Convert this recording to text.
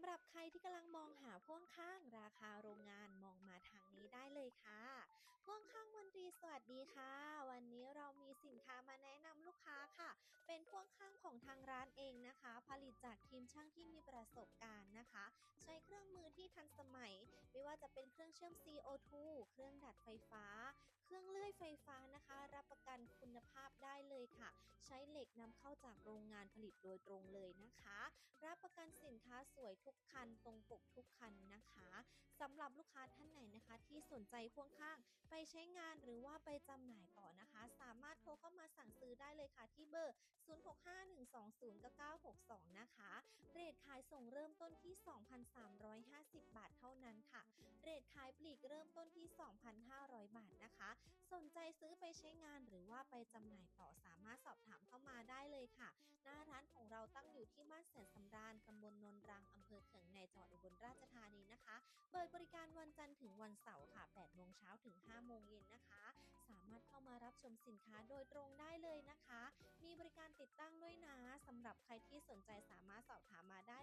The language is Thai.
ำหรับใครที่กำลังมองหาพ่วงข้างราคาโรงงานมองมาทางนี้ได้เลยค่ะพ่วงข้างมนตรีสวัสดีค่ะ วันนี้เรามีสินค้ามาแนะนำลูกค้าค่ะ เป็นพ่วงข้างของทางร้านเองนะคะ ผลิตจากทีมช่างที่มีประสบการณ์นะคะ ใช้เครื่องมือที่ทันสมัย ไม่ว่าจะเป็นเครื่องเชื่อม CO2 เครื่องดัดไฟฟ้า เครื่องเลื่อยไฟฟ้านะคะ รับประกันคุณภาพได้เลยค่ะ ใช้เหล็กนำเข้าจากโรงงานผลิตโดยตรงเลยนะคะ สินค้าสวยทุกคันตรงปกทุกคันนะคะสำหรับลูกค้าท่านไหนนะคะ ที่สนใจพ่วงข้างไปใช้งานหรือว่าไปจำหน่ายต่อนะคะ สามารถโทรเข้ามาสั่งซื้อได้เลยค่ะที่เบอร์ 0651209962 นะคะ เรทขายส่งเริ่มต้นที่ 2,350 บาทเท่านั้นค่ะ เรทขายปลีกเริ่มต้นที่ 2,500 บาทนะคะ สนใจซื้อไปใช้งานหรือว่าไปจำหน่ายต่อสามารถสอบถามเข้ามาได้เลยค่ะ หน้าร้านของเรา อยู่ที่บ้านแสนสำราญตำบลนนรังอำเภอเขืองในจังหวัดอุบลราชธานีนะคะ เปิดบริการวันจันทร์ถึงวันเสาร์ค่ะ8โมงเช้าถึง5โมงเย็นนะคะ สามารถเข้ามารับชมสินค้าโดยตรงได้เลยนะคะ มีบริการติดตั้งด้วยนะสำหรับใครที่สนใจสามารถสอบถามมาได้